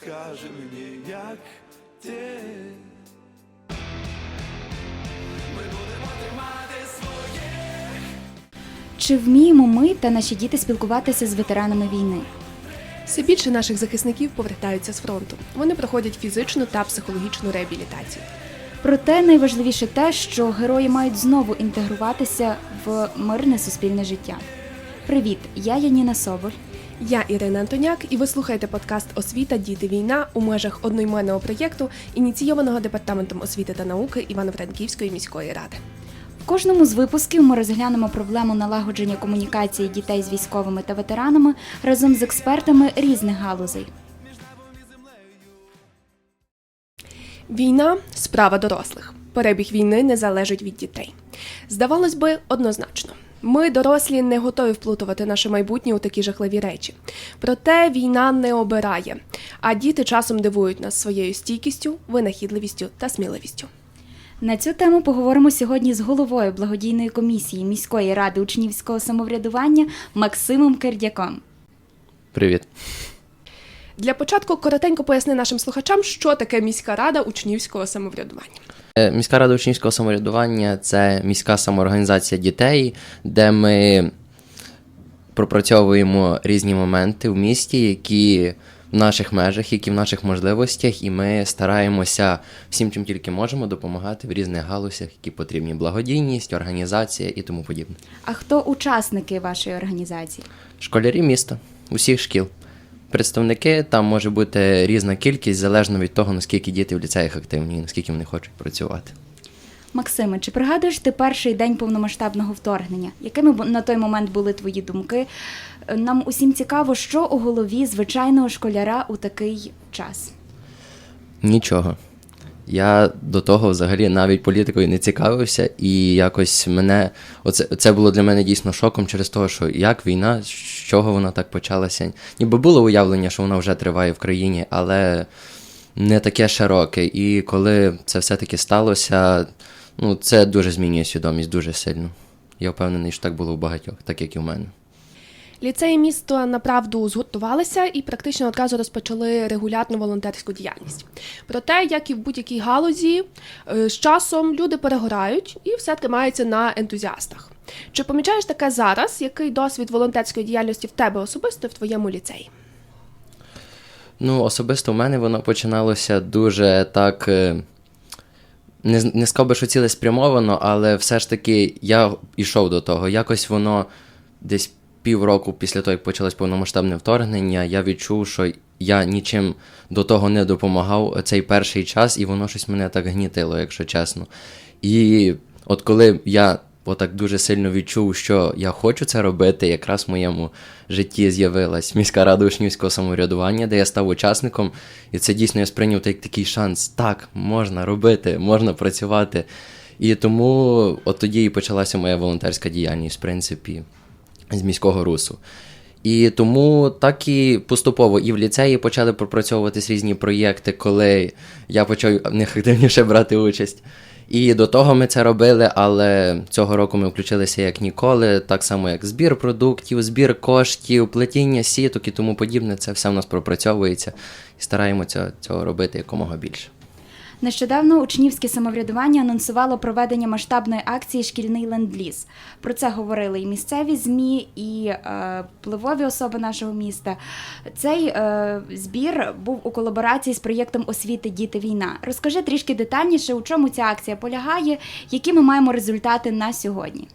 скаже мені, як ти. Ми будемо тримати своє. Чи вміємо ми та наші діти спілкуватися з ветеранами війни? Все більше наших захисників повертаються з фронту. Вони проходять фізичну та психологічну реабілітацію. Проте найважливіше те, що герої мають знову інтегруватися в мирне суспільне життя. Привіт, я Яніна Соболь. Я Ірина Антоняк, і ви слухаєте подкаст Освіта Діти війна у межах одноіменного проєкту, ініційованого департаментом освіти та науки Івано-Франківської міської ради. В кожному з випусків ми розглянемо проблему налагодження комунікації дітей з військовими та ветеранами разом з експертами різних галузей. Війна справа дорослих. Перебіг війни не залежить від дітей. Здавалось би, однозначно. Ми, дорослі, не готові вплутувати наше майбутнє у такі жахливі речі. Проте війна не обирає, а діти часом дивують нас своєю стійкістю, винахідливістю та сміливістю. На цю тему поговоримо сьогодні з головою благодійної комісії міської ради учнівського самоврядування Максимом Кердяком. Привіт. Для початку коротенько поясни нашим слухачам, що таке міська рада учнівського самоврядування. Е, Міська рада учнівського самоврядування це міська самоорганізація дітей, де ми пропрацьовуємо різні моменти в місті, які в наших межах, які в наших можливостях, і ми стараємося всім, чим тільки можемо, допомагати в різних галузях, які потрібні благодійність, організація і тому подібне. А хто учасники вашої організації? Школярі міста, усіх шкіл. Представники там може бути різна кількість, залежно від того, наскільки діти в ліцеях активні і наскільки вони хочуть працювати. Максиме, чи пригадуєш ти перший день повномасштабного вторгнення? Якими на той момент були твої думки? Е, Нам усім цікаво, що у голові звичайного школяра у такий час. Нічого. Я до того взагалі навіть політикою не цікавився, і якось мене оце це було для мене дійсно шоком через те, що як війна, з чого вона так почалася. Ніби було уявлення, що вона вже триває в країні, але не таке широке. І коли це все-таки сталося, ну це дуже змінює свідомість, дуже сильно. Я впевнений, що так було у багатьох, так як і в мене. Ліцеї міста направду згуртувалися і практично одразу розпочали регулярну волонтерську діяльність. Проте, як і в будь-якій галузі, е, з часом люди перегорають і все тримається на ентузіастах. Чи помічаєш таке зараз? Який досвід волонтерської діяльності в тебе особисто в твоєму ліцеї? Ну, особисто в мене воно починалося дуже так. е, Не, не сказав би, що цілеспрямовано, але все ж таки я йшов до того. Якось воно десь півроку після того, як почалось повномасштабне вторгнення, я відчув, що я нічим до того не допомагав цей перший час, і воно щось мене так гнітило, якщо чесно. І от коли я отак дуже сильно відчув, що я хочу це робити, якраз в моєму житті з'явилась міська рада учнівського самоврядування, де я став учасником, і це дійсно я сприйняв як такий шанс. Так, можна робити, можна працювати. І тому от тоді і почалася моя волонтерська діяльність, в принципі, з міського русу. І тому так і поступово і в ліцеї почали пропрацьовуватись різні проєкти, коли я почав в них активніше брати участь. І до того ми це робили, але цього року ми включилися як ніколи, так само як збір продуктів, збір коштів, плетіння сіток і тому подібне. Це все в нас пропрацьовується і стараємося цього робити якомога більше. Нещодавно учнівське самоврядування анонсувало проведення масштабної акції Шкільний ленд-ліз. Про це говорили і місцеві змі, і е, впливові особи нашого міста. Цей е, збір був у колаборації з проєктом освіти Діти війна. Розкажи трішки детальніше, у чому ця акція полягає, які ми маємо результати на сьогодні.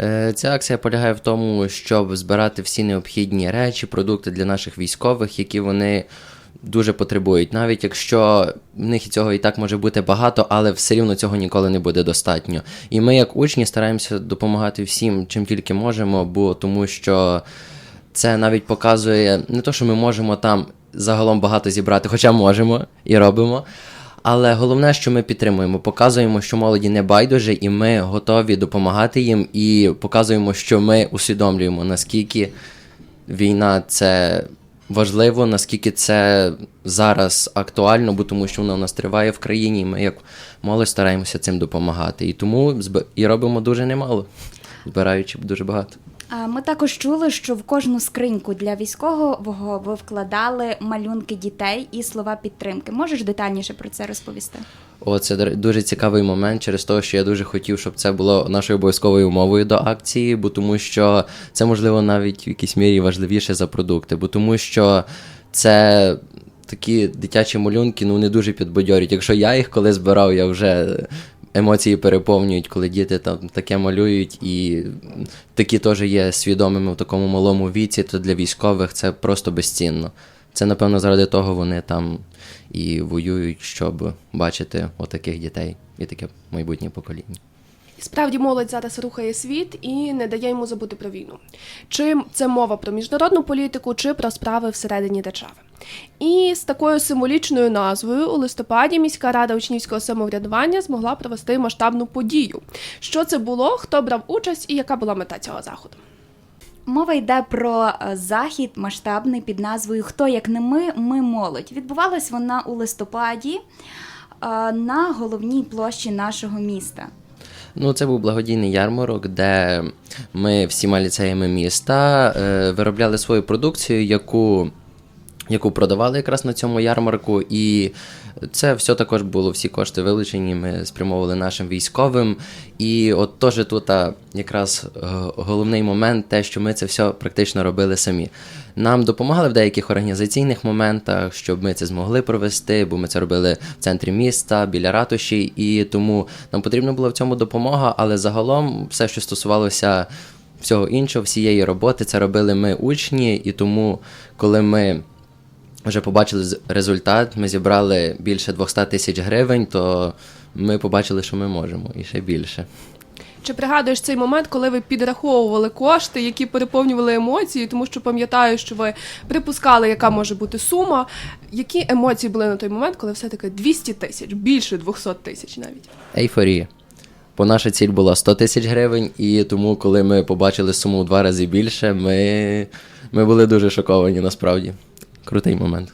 Е, Ця акція полягає в тому, щоб збирати всі необхідні речі, продукти для наших військових, які вони дуже потребують. Навіть якщо в них цього і так може бути багато, але все рівно цього ніколи не буде достатньо. І ми, як учні, стараємося допомагати всім, чим тільки можемо, бо тому що це навіть показує не то, що ми можемо там загалом багато зібрати, хоча можемо і робимо. Але головне, що ми підтримуємо, показуємо, що молоді не байдуже, і ми готові допомагати їм, і показуємо, що ми усвідомлюємо, наскільки війна це важливо, наскільки це зараз актуально, бо тому що вона в нас триває в країні, і ми як молодь стараємося цим допомагати. І тому і робимо дуже немало, збираючи дуже багато. А Ми також чули, що в кожну скриньку для військового ви вкладали малюнки дітей і слова підтримки. Можеш детальніше про це розповісти? О, це дуже цікавий момент через те, що я дуже хотів, щоб це було нашою обов'язковою умовою до акції, бо тому що це можливо навіть в якійсь мірі важливіше за продукти, бо тому що це. Такі дитячі малюнки ну не дуже підбадьорюють. Якщо я їх коли збирав, я вже емоції переповнюють, коли діти там таке малюють, і такі теж є свідомими в такому малому віці, то для військових це просто безцінно. Це, напевно, заради того вони там і воюють, щоб бачити отаких дітей і таке майбутнє покоління. Справді молодь зараз рухає світ і не дає йому забути про війну. Чи це мова про міжнародну політику, чи про справи всередині держави. І з такою символічною назвою у листопаді міська рада учнівського самоврядування змогла провести масштабну подію. Що це було, хто брав участь і яка була мета цього заходу? Мова йде про е, захід масштабний під назвою Хто як не ми, ми молодь. Відбувалась вона у листопаді е, на головній площі нашого міста. Ну, це був благодійний ярмарок, де ми всіма ліцеями міста е, виробляли свою продукцію, яку, яку продавали якраз на цьому ярмарку. І це все також було, всі кошти вилучені, ми спрямовували нашим військовим. І от теж тут якраз е, головний момент, те, що ми це все практично робили самі. Нам допомагали в деяких організаційних моментах, щоб ми це змогли провести, бо ми це робили в центрі міста, біля ратуші, і тому нам потрібна була в цьому допомога, але загалом все, що стосувалося всього іншого, всієї роботи, це робили ми учні, і тому, коли ми вже побачили результат, ми зібрали більше 200 тисяч гривень, то ми побачили, що ми можемо, і ще більше. Чи пригадуєш цей момент, коли ви підраховували кошти, які переповнювали емоції, тому що пам'ятаю, що ви припускали, яка може бути сума. Які емоції були на той момент, коли все-таки 200 тисяч, більше 200 тисяч навіть? Ейфорія. Бо наша ціль була 100 тисяч гривень, і тому, коли ми побачили суму в два рази більше, ми, ми були дуже шоковані насправді. Крутий момент.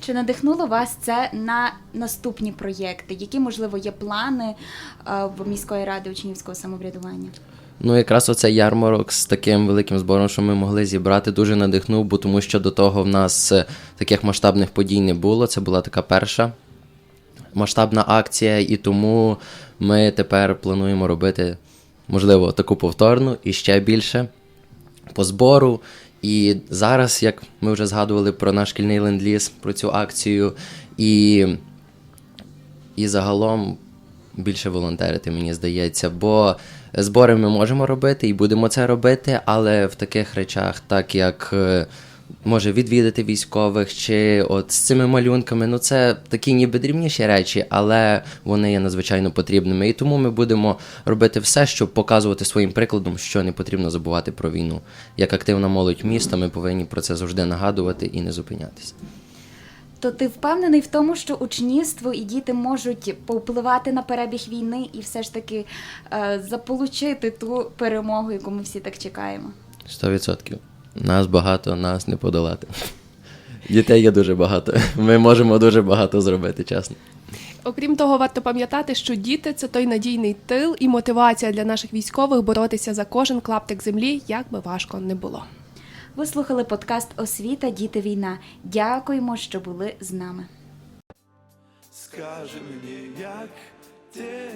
Чи надихнуло вас це на наступні проєкти? Які, можливо, є плани е, в міської ради учнівського самоврядування? Ну, якраз оцей ярмарок з таким великим збором, що ми могли зібрати, дуже надихнув, бо тому що до того в нас е, таких масштабних подій не було. Це була така перша масштабна акція, і тому ми тепер плануємо робити, можливо, таку повторну і ще більше по збору. І зараз, як ми вже згадували про наш шкільний ленд-ліз, про цю акцію, і і загалом більше волонтерити, мені здається. Бо збори ми можемо робити і будемо це робити, але в таких речах, так як е, може відвідати військових чи от з цими малюнками, ну це такі ніби дрібніші речі, але вони є надзвичайно потрібними. І тому ми будемо робити все, щоб показувати своїм прикладом, що не потрібно забувати про війну. Як активна молодь міста, ми повинні про це завжди нагадувати і не зупинятися. То ти впевнений в тому, що учнівство і діти можуть повпливати на перебіг війни і все ж таки е, заполучити ту перемогу, яку ми всі так чекаємо? Сто відсотків. Нас багато, нас не подолати. Дітей є дуже багато. Ми можемо дуже багато зробити, чесно. Окрім того, варто пам'ятати, що діти це той надійний тил і мотивація для наших військових боротися за кожен клаптик землі, як би важко не було. Ви слухали подкаст Освіта, діти, війна. Дякуємо, що були з нами. Скажи мені, як ти